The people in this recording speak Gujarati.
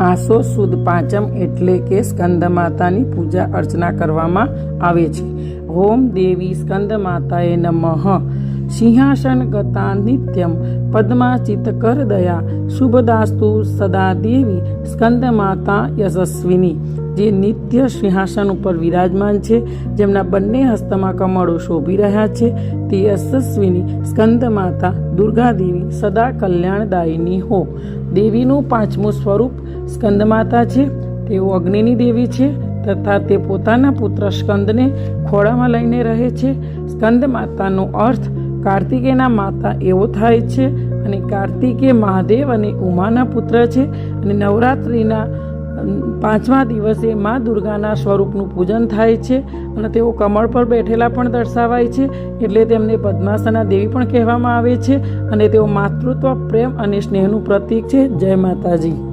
આસો સુદ પાંચમ એટલે કે સ્કંદ માતાની પૂજા અર્ચના કરવામાં આવે છે. ઓમ દેવી સ્કંદ માતાએ નમઃ. સિંહાસન ગતા નિત્યમ પદ્માચિત કર દયા. શુભદાસ્તુ સદા દેવી સ્કંદ માતા યશસ્વિની. જે નિત્ય સિંહાસન ઉપર વિરાજમાન છે, જેમના બંને હસ્તમાં કમળો શોભી રહ્યા છે, તે યશસ્વીની સ્કંદ માતા દુર્ગા દેવી સદા કલ્યાણદાયિની હો. દેવીનું પાંચમું સ્વરૂપ સ્કંદ માતા છે, તેઓ અગ્નિની દેવી છે, તથા તે પોતાના પુત્ર સ્કંદને ખોળામાં લઈને રહે છે. સ્કંદ માતાનો અર્થ, કાર્તિકેયના માતા એવો થાય છે અને કાર્તિકે મહાદેવ અને ઉમાના પુત્ર છે અને નવરાત્રિના પાંચમા દિવસે મા દુર્ગાના સ્વરૂપનું પૂજન થાય છે અને તેઓ કમળ પર બેઠેલા પણ દર્શાવાય છે. એટલે તેમને પદ્માસના દેવી પણ કહેવામાં આવે છે અને તેઓ માતૃત્વ, પ્રેમ અને સ્નેહનું પ્રતીક છે. જય માતાજી.